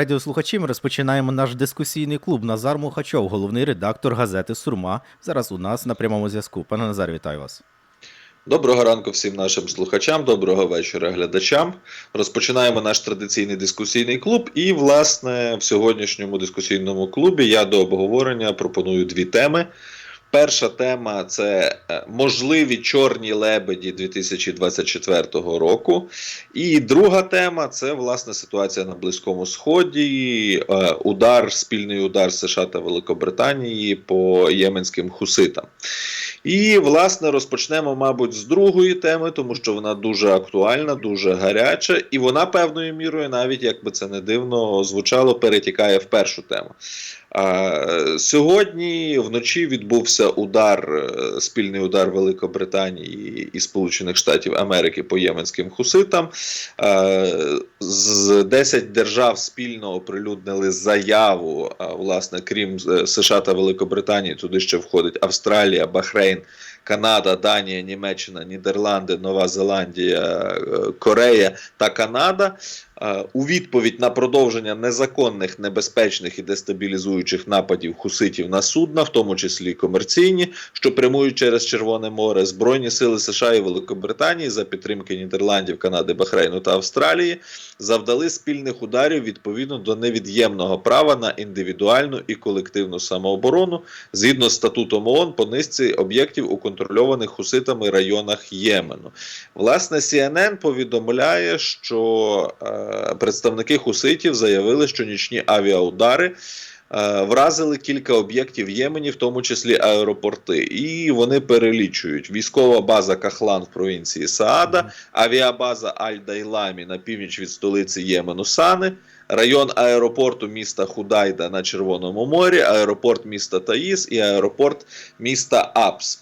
Радіослухачі, ми розпочинаємо наш дискусійний клуб. Назар Мухачов, головний редактор газети Сурма. Зараз у нас на прямому зв'язку. Пане Назар, вітаю вас. Доброго ранку всім нашим слухачам, доброго вечора глядачам. Розпочинаємо наш традиційний дискусійний клуб. І, власне, в сьогоднішньому дискусійному клубі я до обговорення пропоную дві теми. Перша тема це е, можливі чорні лебеді 2024 року. І друга тема це власне ситуація на Близькому Сході, е, удар, спільний удар США та Великобританії по єменським хуситам. І, власне, розпочнемо, мабуть, з другої теми, тому що вона дуже актуальна, дуже гаряча, і вона певною мірою, навіть як би це не дивно звучало, перетікає в першу тему. Сьогодні вночі відбувся удар, е, спільний удар Великобританії і Сполучених Штатів Америки по єменським хуситам. З 10 держав спільно оприлюднили заяву. Власне, крім е, США та Великобританії, туди ще входить Австралія, Бахрейн. Канада, Данія, Німеччина, Нідерланди, Нова Зеландія, е, Корея та Канада е, у відповідь на продовження незаконних, небезпечних і дестабілізуючих нападів хуситів на судна, в тому числі комерційні, що прямують через Червоне море, Збройні сили США і Великобританії за підтримки Нідерландів, Канади, Бахрейну та Австралії завдали спільних ударів відповідно до невід'ємного права на індивідуальну і колективну самооборону згідно з статутом ООН по низці об'єктів у контрольованих хуситами районах Ємену. Власне, CNN повідомляє, що е, представники хуситів заявили, що нічні авіаудари. е, Вразили кілька об'єктів в Ємені, в тому числі аеропорти, і вони перелічують військова база Кахлан в провінції Саада, авіабаза Аль-Дайламі на північ від столиці Ємену Сани, район аеропорту міста Худайда на Червоному морі, аеропорт міста Таїс і аеропорт міста Апс.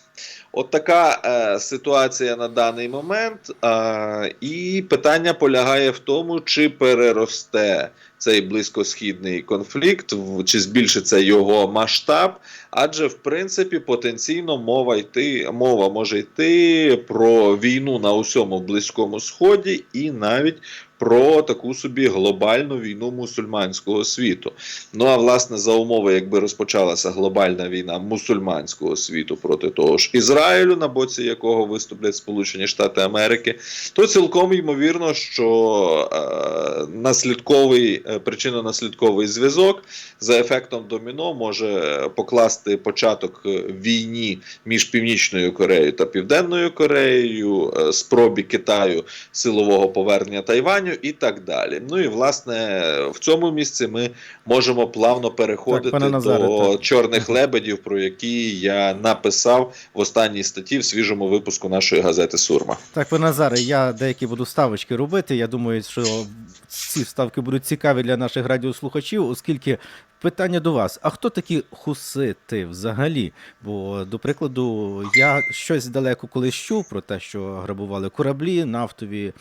От така е, ситуація на даний момент. Е, і питання полягає в тому, чи переросте цей близькосхідний конфлікт, в- чи збільшиться його масштаб. Адже, в принципі, потенційно мова йти, мова може йти про війну на усьому Близькому Сході і навіть про таку собі глобальну війну мусульманського світу. Ну а власне за умови, якби розпочалася глобальна війна мусульманського світу проти того ж Ізраїлю, на боці якого виступлять Сполучені Штати Америки, то цілком ймовірно, що е, наслідковий е, причинно-наслідковий зв'язок за ефектом доміно може покласти початок е, війні між Північною Кореєю та Південною Кореєю, е, спробі Китаю силового повернення Тайваню і так далі. Ну і власне в цьому місці ми можемо плавно переходити так, Назаре, до так. чорних лебедів, про які я написав в останній статті в свіжому випуску нашої газети Сурма. Так, пане Назаре, я деякі буду ставочки робити. Я думаю, що ці вставки будуть цікаві для наших радіослухачів, оскільки питання до вас: а хто такі хусити взагалі? Бо, до прикладу, я щось далеко колись чув про те, що грабували кораблі, нафтові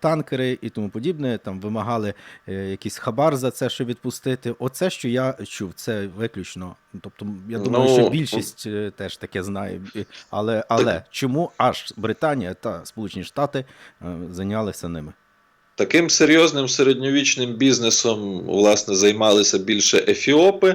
танкери і тому подібне. Там вимагали е, якийсь хабар за це, щоб відпустити. Оце, що я чув, це виключно. Тобто, я думаю, Ну, що більшість е, теж таке знає. Але, але чому аж Британія та Сполучені Штати е, зайнялися ними? Таким серйозним середньовічним бізнесом власне займалися більше ефіопи.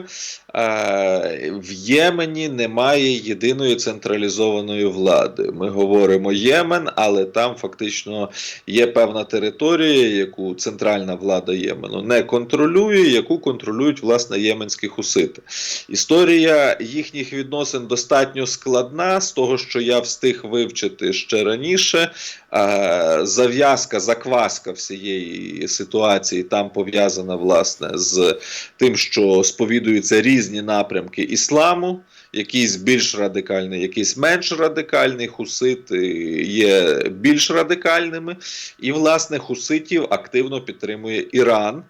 Е, В Ємені немає єдиної централізованої влади. Ми говоримо Ємен, але там фактично є певна територія, яку центральна влада Ємену не контролює, яку контролюють власне єменські хусити. Історія їхніх відносин достатньо складна з того, що я встиг вивчити ще раніше. Е, Зав'язка, закваска всієї ситуації там пов'язана власне з тим, що сповідуються різні напрямки ісламу. Якийсь більш радикальний, якийсь менш радикальний, хусити є більш радикальними, і, власне, хуситів активно підтримує Іран.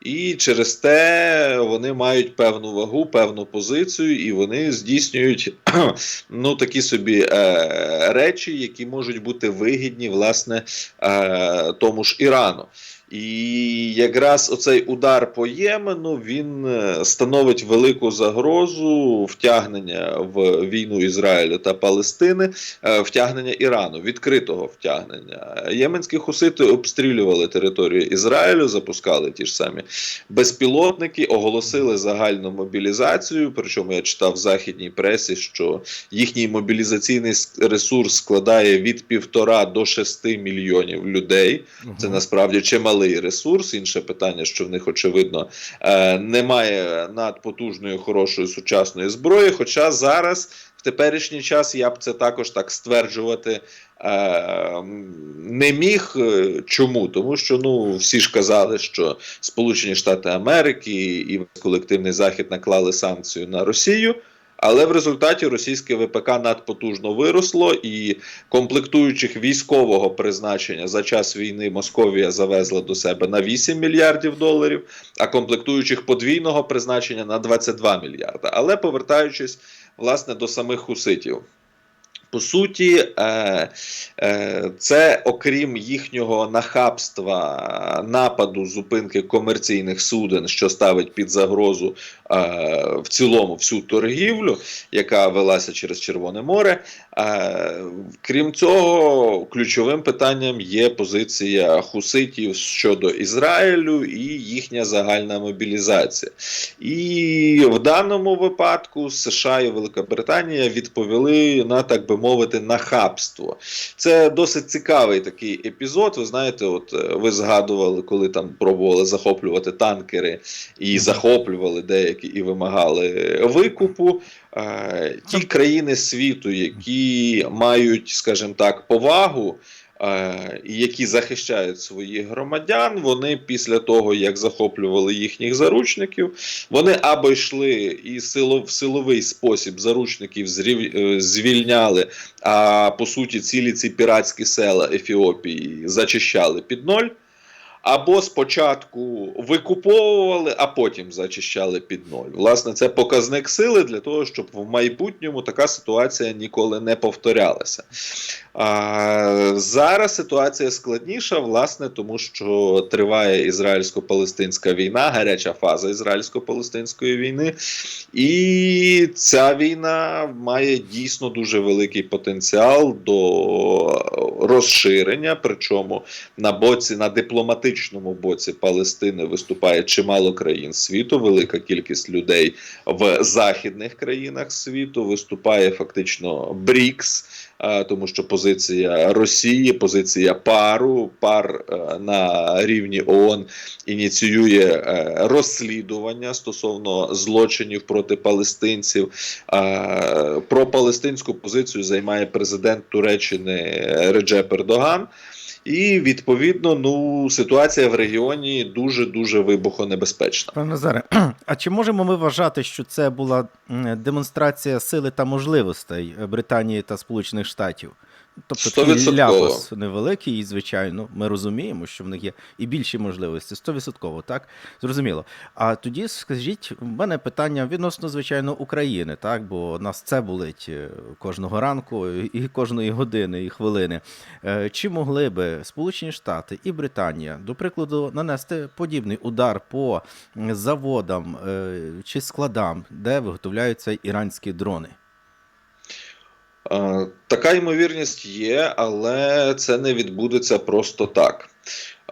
І через те вони мають певну вагу, певну позицію, і вони здійснюють ну, такі собі е, речі, які можуть бути вигідні власне е, тому ж Ірану. І якраз оцей удар по Ємену він е, становить велику загрозу втягнення в війну Ізраїлю та Палестини, е, втягнення Ірану, відкритого втягнення. Єменські хусити обстрілювали територію Ізраїлю, запускали ті ж самі безпілотники, оголосили загальну мобілізацію. Причому я читав в західній пресі, що їхній мобілізаційний ресурс складає від півтора до шести мільйонів людей. Це насправді чималий ресурс. Інше питання, що в них очевидно е, немає надпотужної хорошої сучасної зброї. Хоча зараз, в теперішній час, я б це також так стверджувати е, не міг. Е, Чому? Тому що ну всі ж казали, що Сполучені Штати Америки і колективний захід наклали санкцію на Росію. Але в результаті російське ВПК надпотужно виросло, і комплектуючих військового призначення за час війни Московія завезла до себе на 8 мільярдів доларів, а комплектуючих подвійного призначення на 22 мільярда. Але повертаючись власне до самих хуситів. По суті, е, е, це окрім їхнього нахабства, нападу, зупинки комерційних суден, що ставить під загрозу е, в цілому всю торгівлю, яка велася через Червоне море. Крім цього, ключовим питанням є позиція хуситів щодо Ізраїлю і їхня загальна мобілізація. І в даному випадку США і Великобританія відповіли на так би мовити нахабство. Це досить цікавий такий епізод. Ви знаєте, от е, ви згадували, коли там пробували захоплювати танкери і захоплювали деякі і вимагали викупу. Е, Ті країни світу, які мають, скажімо так, повагу. Е, які захищають своїх громадян, вони після того, як захоплювали їхніх заручників, вони або йшли і в силовий спосіб заручників е, звільняли, а по суті, цілі ці піратські села Ефіопії зачищали під ноль. Або спочатку викуповували, а потім зачищали під ноль. Власне, це показник сили для того, щоб в майбутньому така ситуація ніколи не повторялася. А, зараз ситуація складніша, власне, тому що триває ізраїльсько-палестинська війна, гаряча фаза ізраїльсько-палестинської війни. І ця війна має дійсно дуже великий потенціал до розширення. Причому на боці, на дипломатичному боці Палестини виступає чимало країн світу, велика кількість людей в західних країнах світу. Виступає фактично БРІКС. е, Тому що позиція Росії, позиція пару, пар е, на рівні ООН ініціює е, розслідування стосовно злочинів проти палестинців. Про палестинську позицію займає президент Туреччини Реджеп Ердоган. І відповідно, ну ситуація в регіоні дуже дуже вибухонебезпечна. Пане Назаре, а чи можемо ми вважати, що це була демонстрація сили та можливостей Британії та Сполучених Штатів? Тобто такий ляпас невеликий, і звичайно, ми розуміємо, що в них є і більші можливості. Стовідсотково, так? Зрозуміло. А тоді скажіть, в мене питання відносно, звичайно, України, так? Бо нас це болить е, кожного ранку і кожної години і хвилини. Е, Чи могли би Сполучені Штати і Британія, до прикладу, нанести подібний удар по заводам е, чи складам, де виготовляються іранські дрони? Е, Така ймовірність є, але це не відбудеться просто так.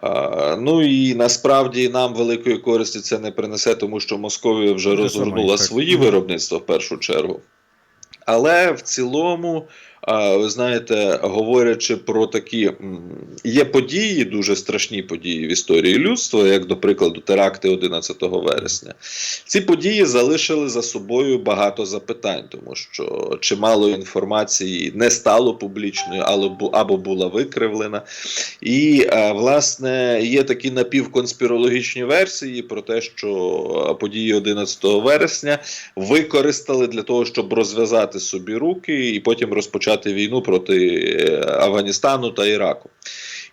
Е, Ну і насправді нам великої користі це не принесе, тому що Московія вже розгорнула свої виробництва в першу чергу. Але в цілому, ви знаєте, говорячи про такі є події, дуже страшні події в історії людства, як, до прикладу, теракти 11 вересня. Ці події залишили за собою багато запитань, тому що чимало інформації не стало публічною, або була викривлена. І е, власне є такі напівконспірологічні версії про те, що події 11 вересня використали для того, щоб розв'язати собі руки і потім розпочати війну проти е, Афганістану та Іраку.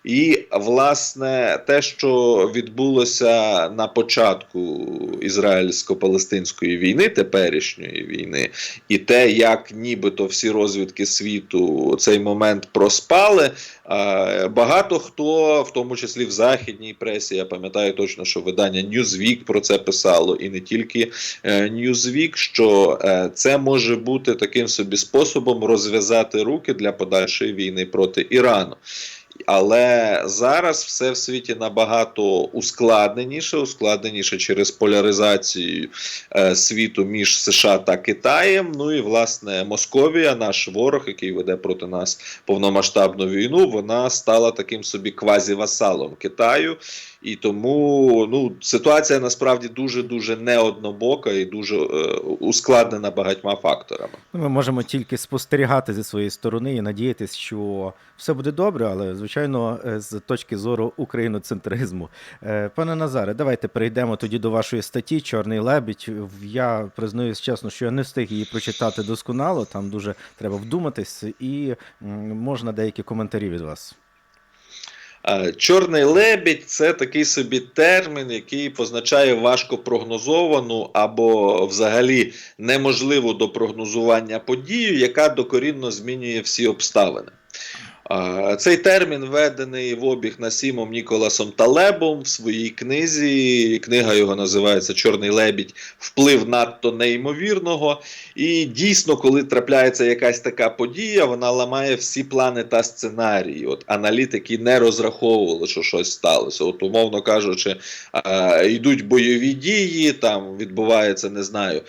І, власне, те, що відбулося на початку ізраїльсько-палестинської війни, теперішньої війни, і те, як нібито всі розвідки світу цей момент проспали. е, Багато хто, в тому числі в західній пресі, я пам'ятаю точно, що видання Newsweek про це писало, і не тільки е, Newsweek, що е, це може бути таким собі способом розв'язати руки для подальшої війни проти Ірану. Але зараз все в світі набагато ускладненіше, ускладненіше через поляризацію е, світу між США та Китаєм. Ну і власне Московія, наш ворог, який веде проти нас повномасштабну війну, вона стала таким собі квазівасалом Китаю. І тому ну, ситуація насправді дуже дуже неоднобока і дуже е, ускладнена багатьма факторами. Ну, Ми можемо тільки спостерігати зі своєї сторони і надіятися, що все буде добре, але звичайно, е, з точки зору україноцентризму. Е, Пане Назаре, давайте перейдемо тоді до вашої статті Чорний лебідь. Я признаюсь чесно, що я не встиг її прочитати досконало. Там дуже треба вдуматись, і можна деякі коментарі від вас. Чорний лебідь це такий собі термін, який позначає важко прогнозовану або взагалі неможливу до прогнозування подію, яка докорінно змінює всі обставини. Цей термін введений в обіг Насімом Ніколасом Талебом в своїй книзі. Книга його називається Чорний лебідь. Вплив надто неймовірного. І дійсно, коли трапляється якась така подія, вона ламає всі плани та сценарії. От аналітики не розраховували, що щось сталося. От, умовно кажучи, йдуть бойові дії, там відбувається, не знаю,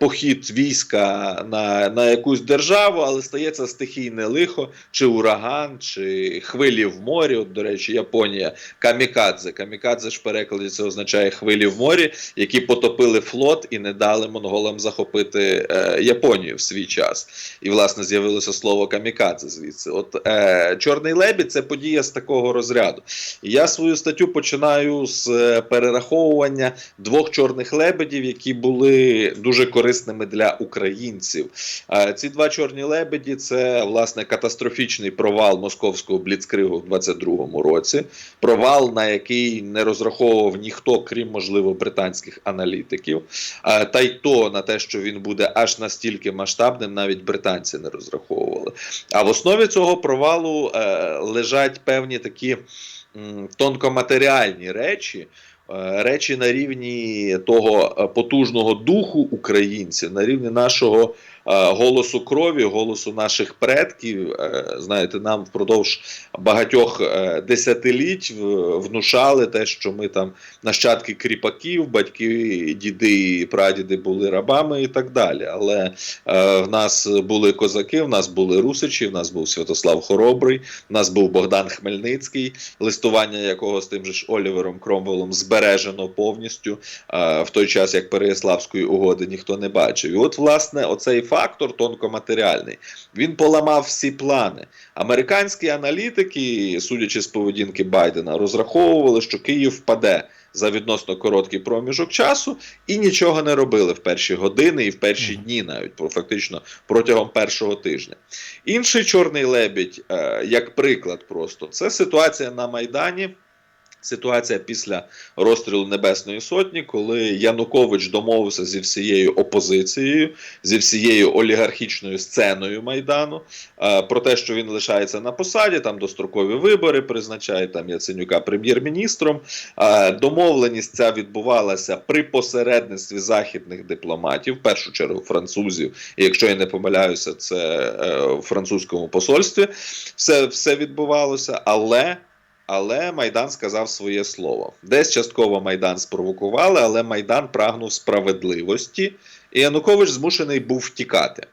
похід війська на, на якусь державу, але стається стихійне лихо, чи ураган, чи хвилі в морі. От, до речі, Японія, камікадзе. Камікадзе ж в перекладі це означає хвилі в морі, які потопили флот і не дали монголам захопити е, Японію в свій час. І, власне, з'явилося слово камікадзе звідси. От е, Чорний лебідь це подія з такого розряду. І я свою статтю починаю з е, перераховування двох чорних лебедів, які були дуже корисними для українців. Е, ці два чорні лебеді це власне катастрофічний провал московського бліцкригу в 22-му році. Провал, на який не розраховував ніхто, крім можливо британських аналітиків. Е, Та й то на те, що він буде аж настільки масштабним, навіть британці не розраховували. А в основі цього провалу е, лежать певні такі тонкоматеріальні речі. е, Речі на рівні того потужного духу українців, на рівні нашого голосу крові, голосу наших предків. Е, Знаєте, нам впродовж багатьох е, десятиліть внушали те, що ми там нащадки кріпаків, батьки, діди і прадіди були рабами і так далі. Але е, в нас були козаки, в нас були русичі, в нас був Святослав Хоробрий, в нас був Богдан Хмельницький, листування якого з тим же ж Олівером Кромвелом збережено повністю е, в той час, як Переяславської угоди ніхто не бачив. І от, власне, оцей фактор тонкоматеріальний, він поламав всі плани. Американські аналітики, судячи з поведінки Байдена, розраховували, що Київ впаде за відносно короткий проміжок часу і нічого не робили в перші години і в перші дні, навіть фактично протягом першого тижня. Інший чорний лебідь, е, як приклад, просто це ситуація на Майдані. Ситуація після розстрілу Небесної Сотні, коли Янукович домовився зі всією опозицією, зі всією олігархічною сценою Майдану е, про те, що він лишається на посаді, там дострокові вибори призначає там Яценюка прем'єр-міністром. Е, домовленість ця відбувалася при посередництві західних дипломатів, в першу чергу французів. І якщо я не помиляюся, це е, в французькому посольстві все, все відбувалося, але. Але Майдан сказав своє слово. Десь частково Майдан спровокували, але Майдан прагнув справедливості, і Янукович змушений був втікати.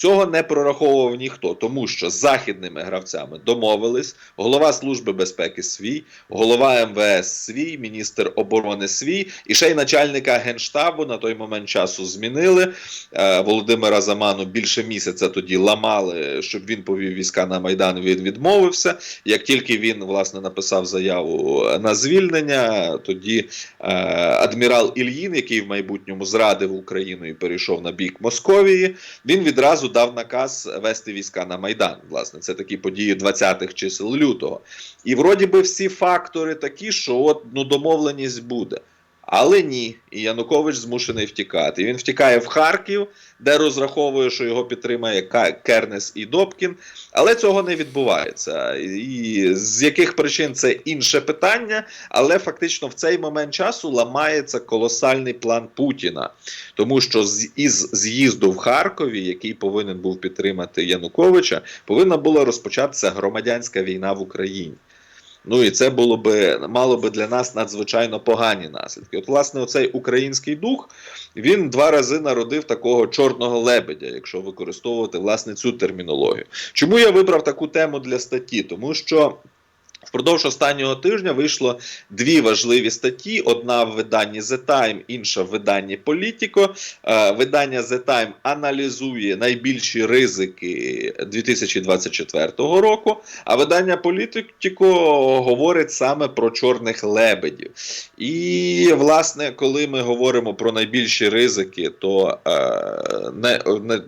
Цього не прораховував ніхто, тому що з західними гравцями домовились голова Служби безпеки свій, голова МВС свій, міністр оборони свій, і ще й начальника генштабу на той момент часу змінили. Е, Володимира Заману більше місяця тоді ламали, щоб він повів війська на Майдан. Він відмовився. Як тільки він власне написав заяву на звільнення, тоді е, адмірал Ільїн, який в майбутньому зрадив Україну і перейшов на бік Московії, він відразу дав наказ вести війська на Майдан. Власне, це такі події 20-х чисел лютого. І вроді би всі фактори такі, що от ну домовленість буде. Але ні, і Янукович змушений втікати. Він втікає в Харків, де розраховує, що його підтримає Кернес і Добкін. Але цього не відбувається. І з яких причин це інше питання, але фактично в цей момент часу ламається колосальний план Путіна. Тому що із з'їзду в Харкові, який повинен був підтримати Януковича, повинна була розпочатися громадянська війна в Україні. Ну і це було би мало би для нас надзвичайно погані наслідки. От, власне, оцей український дух він два рази народив такого чорного лебедя, якщо використовувати власне цю термінологію. Чому я вибрав таку тему для статті? Тому що. Впродовж останнього тижня вийшло дві важливі статті: одна в виданні The Time, інша в виданні Politico. Е, Видання The Time аналізує найбільші ризики 2024 року, а видання Politico говорить саме про чорних лебедів. І, власне, коли ми говоримо про найбільші ризики, то е, не,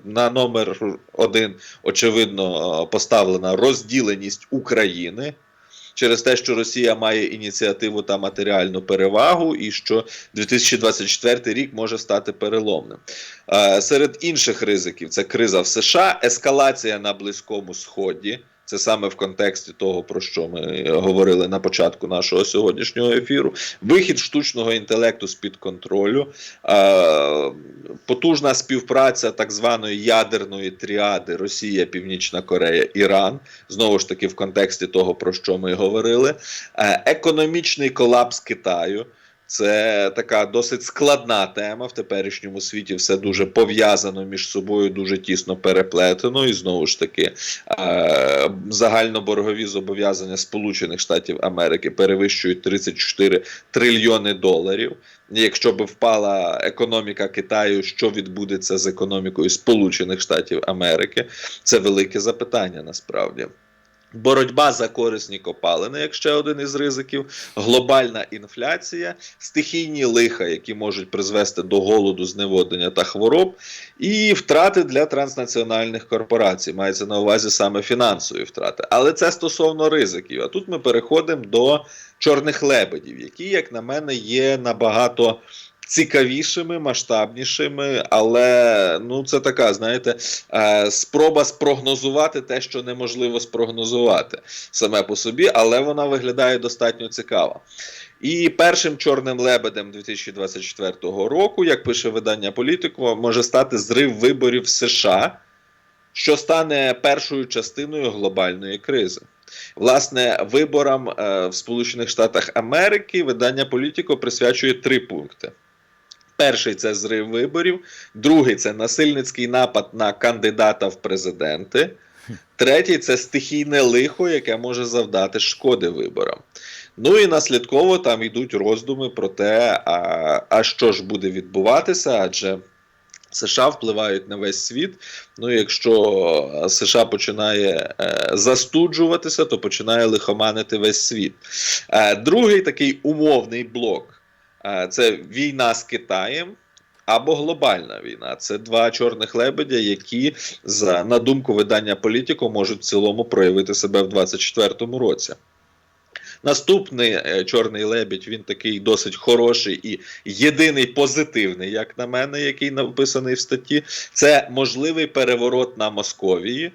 на номер один, очевидно, поставлена розділеність України через те, що Росія має ініціативу та матеріальну перевагу, і що 2024 рік може стати переломним. Е, Серед інших ризиків це криза в США, ескалація на Близькому Сході. Це саме в контексті того, про що ми говорили на початку нашого сьогоднішнього ефіру. Вихід штучного інтелекту з під контролю, е, потужна співпраця так званої ядерної тріади Росія, Північна Корея, Іран. Знову ж таки, в контексті того, про що ми говорили, е, економічний колапс Китаю. Це така досить складна тема в теперішньому світі. Все дуже пов'язано між собою, дуже тісно переплетено. І знову ж таки, е- загальноборгові зобов'язання Сполучених Штатів Америки перевищують 34 трильйони доларів. Якщо б впала економіка Китаю, що відбудеться з економікою Сполучених Штатів Америки? Це велике запитання насправді. Боротьба за корисні копалини, як ще один із ризиків, глобальна інфляція, стихійні лиха, які можуть призвести до голоду, зневоднення та хвороб, і втрати для транснаціональних корпорацій. Мається на увазі саме фінансові втрати. Але це стосовно ризиків. А тут ми переходимо до чорних лебедів, які, як на мене, є набагато. Цікавішими, масштабнішими, але ну це така, знаєте, е, спроба спрогнозувати те, що неможливо спрогнозувати саме по собі, але вона виглядає достатньо цікаво. І першим чорним лебедем 2024 року, як пише видання Політико, може стати зрив виборів в США, що стане першою частиною глобальної кризи. Власне, виборам е, в Сполучених Штатах Америки видання Політико присвячує три пункти. Перший це зрив виборів, другий це насильницький напад на кандидата в президенти. Третій це стихійне лихо, яке може завдати шкоди виборам. Ну і наслідково там йдуть роздуми про те, а, а що ж буде відбуватися, адже США впливають на весь світ. Ну, якщо США починає е, застуджуватися, то починає лихоманити весь світ. Е, другий такий умовний блок це війна з Китаєм. Або глобальна війна це два чорних лебедя, які за на думку видання Політіко можуть в цілому проявити себе в 2024 році. Наступний е, чорний лебідь, він такий досить хороший і єдиний позитивний, як на мене, який написаний в статті. Це можливий переворот на Московії.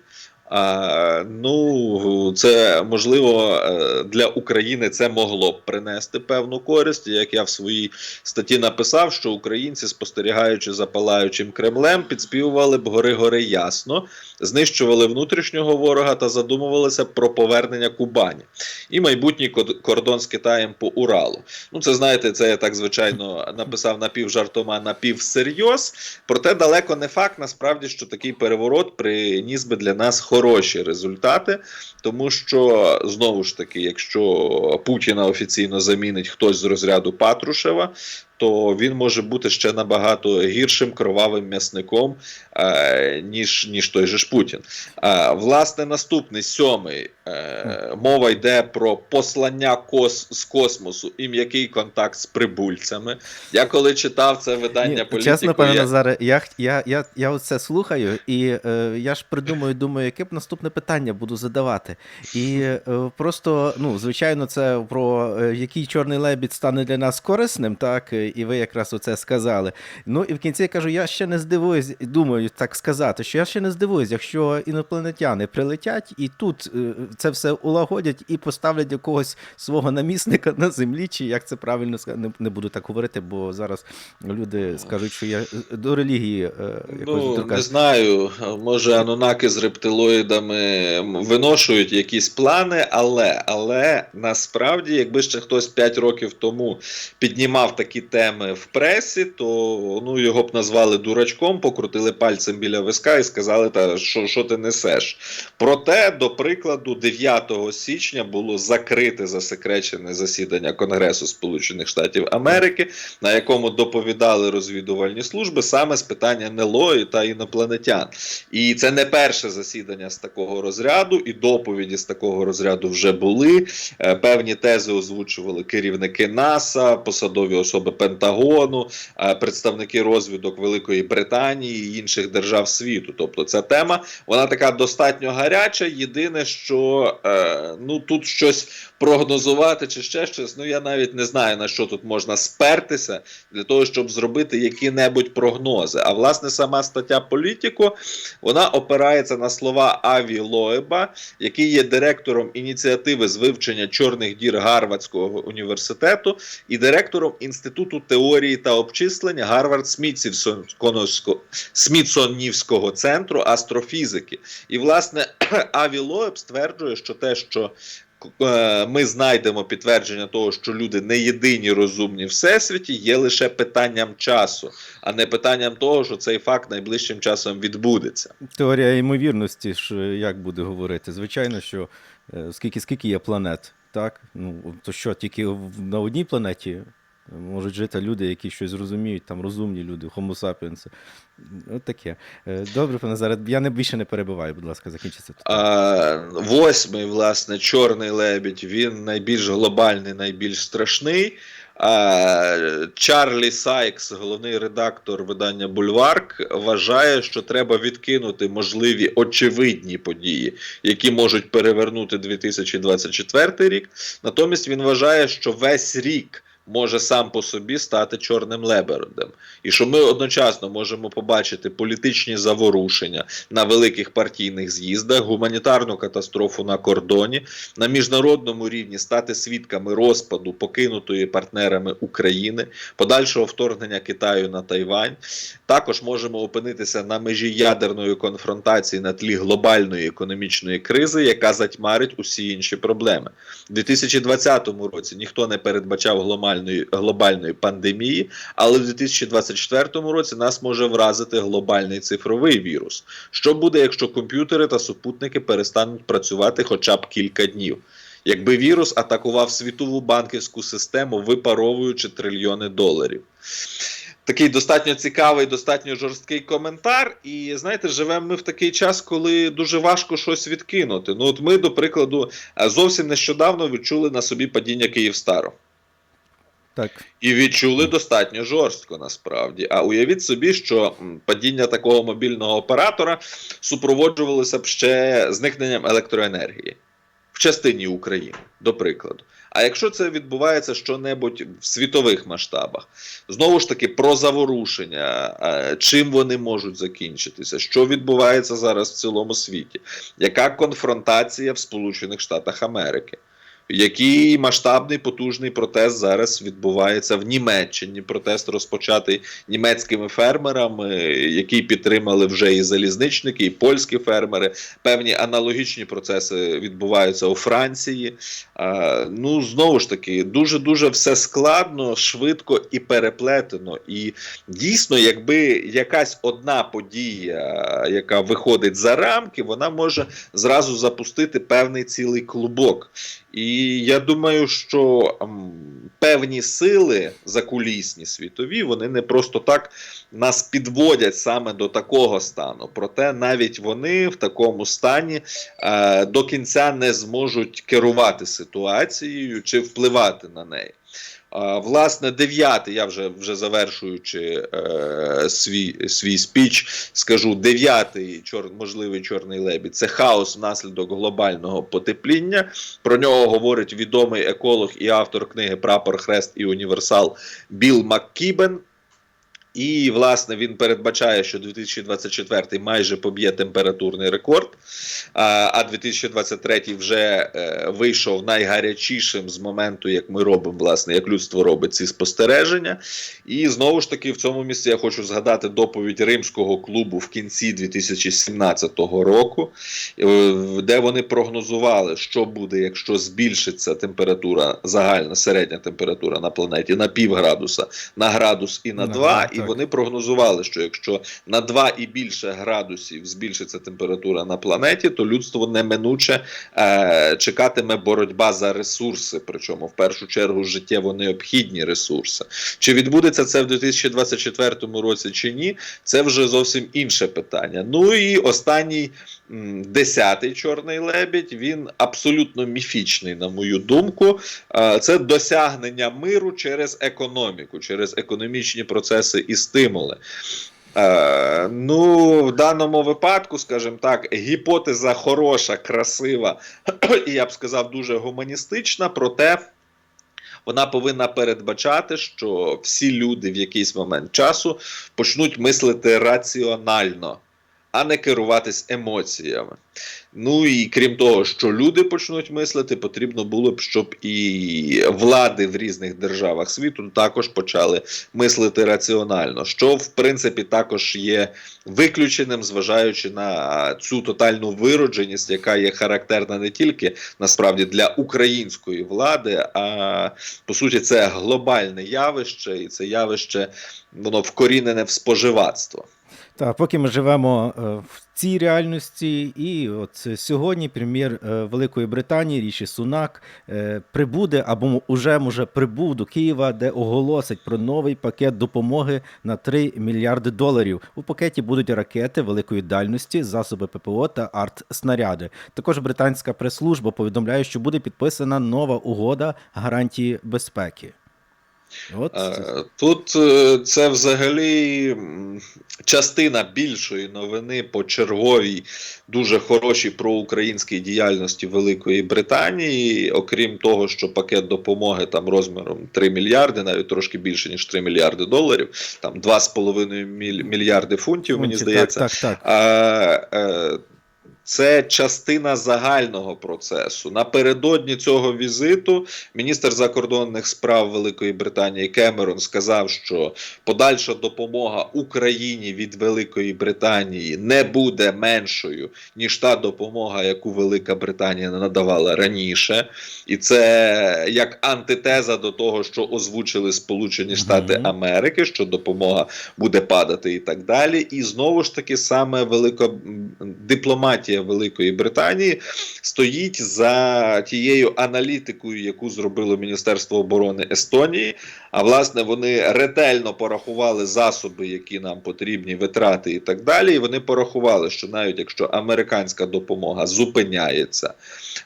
Ну, це можливо е, для України це могло б принести певну користь. Як я в своїй статті написав, що українці, спостерігаючи за палаючим Кремлем, підспівували б гори гори ясно, знищували внутрішнього ворога та задумувалися про повернення Кубані і майбутній кордон з Китаєм по Уралу. Ну, це знаєте, це я так звичайно написав напівжартома, напівсерйоз. Проте далеко не факт, насправді, що такий переворот приніс би для нас хороші результати, тому що знову ж таки, якщо Путіна офіційно замінить хтось з розряду Патрушева, то він може бути ще набагато гіршим кровавим м'ясником, е, ніж, ніж той же ж Путін. Е, власне, наступний сьомий е, мова йде про послання кос, з космосу і м'який контакт з прибульцями. Я коли читав це видання Ні, політику, чесно, пане я... Назаре, я, я, я, я оце слухаю, і е, я ж придумую, думаю, яке б наступне питання буду задавати. І е, просто, ну, звичайно, це про е, який чорний лебідь стане для нас корисним, так, і ви якраз оце сказали. Ну і в кінці я кажу, я ще не здивуюсь, думаю так сказати, що я ще не здивуюсь, якщо інопланетяни прилетять і тут е, це все улагодять і поставлять якогось свого намісника на землі, чи як це правильно сказати, не, не буду так говорити, бо зараз люди скажуть, що я е, до релігії е, якось Ну, не знаю, може анунаки з рептилоїдами виношують якісь плани, але, але насправді, якби ще хтось 5 років тому піднімав такі теми в пресі, то ну, його б назвали дурачком, покрутили пальцем біля виска і сказали, та що, що ти несеш. Проте, до прикладу, 9 січня було закрите засекречене засідання Конгресу Сполучених Штатів Америки, на якому доповідали розвідувальні служби саме з питання НЛО і та інопланетян. І це не перше засідання з такого розряду, і доповіді з такого розряду вже були. Е, Певні тези озвучували керівники НАСА, посадові особи Пентагону, е, представники розвідок Великої Британії і інших держав світу. Тобто, ця тема вона така достатньо гаряча. Єдине, що е, ну тут щось прогнозувати чи ще щось. Ну я навіть не знаю на що тут можна спертися для того, щоб зробити які-небудь прогнози. А власне сама стаття Політіко вона опирається на слова Аві Лоеба, який є директором ініціативи з вивчення чорних дір Гарвардського університету і директором інституту теорії та обчислення Гарвард Смітсонівського центру астрофізики. І власне Аві Лоеб стверджує, що те, що е, ми знайдемо підтвердження того, що люди не єдині розумні всесвіті, є лише питанням часу, а не питанням того, що цей факт найближчим часом відбудеться. Теорія ймовірності ж е, як буде говорити? Звичайно, що е, скільки, скільки є планет, так? Ну, то що, тільки на одній планеті можуть жити люди, які щось розуміють, там розумні люди, homo sapiens. От таке. Е, Добре, пане Назаре, я не більше не перебиваю, будь ласка, закінчиться. тут. А, восьмий, власне, чорний лебідь, він найбільш глобальний, найбільш страшний. А, Чарлі Сайкс, головний редактор видання Бульварк, вважає, що треба відкинути можливі очевидні події, які можуть перевернути 2024 рік. Натомість він вважає, що весь рік. Може сам по собі стати чорним лебедем, і що ми одночасно можемо побачити політичні заворушення на великих партійних з'їздах, гуманітарну катастрофу на кордоні, на міжнародному рівні стати свідками розпаду покинутої партнерами України, подальшого вторгнення Китаю на Тайвань. Також можемо опинитися на межі ядерної конфронтації на тлі глобальної економічної кризи, яка затьмарить усі інші проблеми. У 2020 році ніхто не передбачав глобальної, глобальної пандемії, але в 2024 році нас може вразити глобальний цифровий вірус. Що буде, якщо комп'ютери та супутники перестануть працювати хоча б кілька днів? Якби вірус атакував світову банківську систему, випаровуючи трильйони доларів. Такий достатньо цікавий, достатньо жорсткий коментар. І знаєте, живемо ми в такий час, коли дуже важко щось відкинути. Ну, от ми, до прикладу, зовсім нещодавно відчули на собі падіння Київстару. Так. І відчули достатньо жорстко насправді. А уявіть собі, що падіння такого мобільного оператора супроводжувалося б ще зникненням електроенергії в частині України, до прикладу. А якщо це відбувається що-небудь в світових масштабах, знову ж таки про заворушення, е, чим вони можуть закінчитися, що відбувається зараз в цілому світі, яка конфронтація в Сполучених Штатах Америки? Який масштабний потужний протест зараз відбувається в Німеччині? Протест розпочатий німецькими фермерами, який підтримали вже і залізничники, і польські фермери. Певні аналогічні процеси відбуваються у Франції. Ну знову ж таки, дуже дуже все складно, швидко і переплетено. І дійсно, якби якась одна подія, яка виходить за рамки, вона може зразу запустити певний цілий клубок. І я думаю, що м, певні сили закулісні світові, вони не просто так нас підводять саме до такого стану. Проте навіть вони в такому стані е, до кінця не зможуть керувати ситуацією чи впливати на неї. Власне, дев'ятий, я вже вже завершуючи е, свій, свій спіч, скажу дев'ятий чор, можливий чорний лебідь це хаос внаслідок глобального потепління. Про нього говорить відомий еколог і автор книги Прапор, Хрест і Універсал Біл Маккібен. І, власне, він передбачає, що 2024 майже поб'є температурний рекорд, а а 2023 вже е, вийшов найгарячішим з моменту, як ми робимо, власне, як людство робить ці спостереження. І знову ж таки, в цьому місці я хочу згадати доповідь Римського клубу в кінці 2017 року, е, де вони прогнозували, що буде, якщо збільшиться температура, загальна середня температура на планеті на пів градуса, на градус і на На 2. градус, І так. вони прогнозували, що якщо на 2 і більше градусів збільшиться температура на планеті, то людство неминуче е, чекатиме боротьба за ресурси, причому в першу чергу життєво необхідні ресурси. Чи відбудеться це в 2024 році чи ні, це вже зовсім інше питання. Ну і останній десятий чорний лебідь, він абсолютно міфічний, на мою думку. Е, Це досягнення миру через економіку, через економічні процеси і стимули. Е, ну, в даному випадку, скажімо так, гіпотеза хороша, красива, і я б сказав, дуже гуманістична, проте вона повинна передбачати, що всі люди в якийсь момент часу почнуть мислити раціонально, а не керуватись емоціями. Ну і крім того, що люди почнуть мислити, потрібно було б, щоб і влади в різних державах світу також почали мислити раціонально, що в принципі також є виключеним, зважаючи на цю тотальну виродженість, яка є характерна не тільки насправді для української влади, а по суті, це глобальне явище, і це явище воно вкорінене в споживацтво. Так, поки ми живемо е, в цій реальності, і от сьогодні прем'єр е, Великої Британії Ріші Сунак е, прибуде або уже може прибув до Києва, де оголосить про новий пакет допомоги на 3 мільярди доларів. У пакеті будуть ракети великої дальності, засоби ППО та арт-снаряди. Також британська прес-служба повідомляє, що буде підписана нова угода гарантії безпеки. От Е, Тут е, це взагалі частина більшої новини по черговій дуже хорошій проукраїнській діяльності Великої Британії. Окрім того, що пакет допомоги там розміром 3 мільярди, навіть трошки більше ніж 3 мільярди доларів, там 2,5 міль- мільярди фунтів, мені здається. Так, так, так. Це частина загального процесу. Напередодні цього візиту міністр закордонних справ Великої Британії Кемерон сказав, що подальша допомога Україні від Великої Британії не буде меншою ніж та допомога, яку Велика Британія надавала раніше, і це як антитеза до того, що озвучили Сполучені Штати. Америки, що допомога буде падати і так далі. І знову ж таки, саме велика м, дипломатія Великої Британії стоїть за тією аналітикою, яку зробило Міністерство оборони Естонії. А власне вони ретельно порахували засоби, які нам потрібні, витрати і так далі. І вони порахували, що навіть якщо американська допомога зупиняється,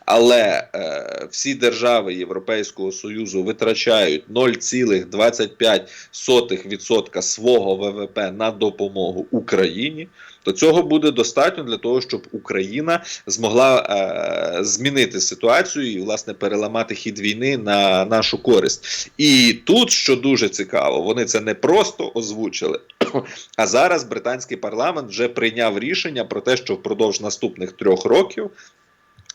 але е, всі держави Європейського Союзу витрачають 0,25% свого ВВП на допомогу Україні, то цього буде достатньо для того, щоб Україна змогла е, змінити ситуацію і власне переламати хід війни на нашу користь. І тут, що дуже цікаво, вони це не просто озвучили. А зараз британський парламент вже прийняв рішення про те, що впродовж наступних трьох років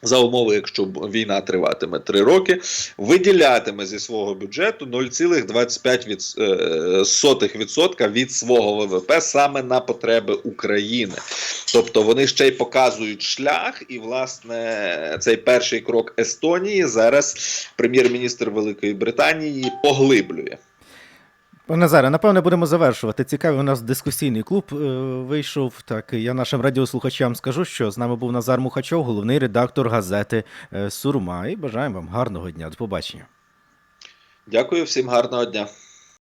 за умови, якщо війна триватиме 3 роки, виділятиме зі свого бюджету 0,25% від свого ВВП саме на потреби України. Тобто вони ще й показують шлях, і власне цей перший крок Естонії зараз прем'єр-міністр Великої Британії поглиблює. Пане Назаре, напевне, будемо завершувати. Цікавий у нас дискусійний клуб е, вийшов. Так, я нашим радіослухачам скажу, що з нами був Назар Мухачов, головний редактор газети е, Сурма. І бажаємо вам гарного дня. До побачення. Дякую всім гарного дня.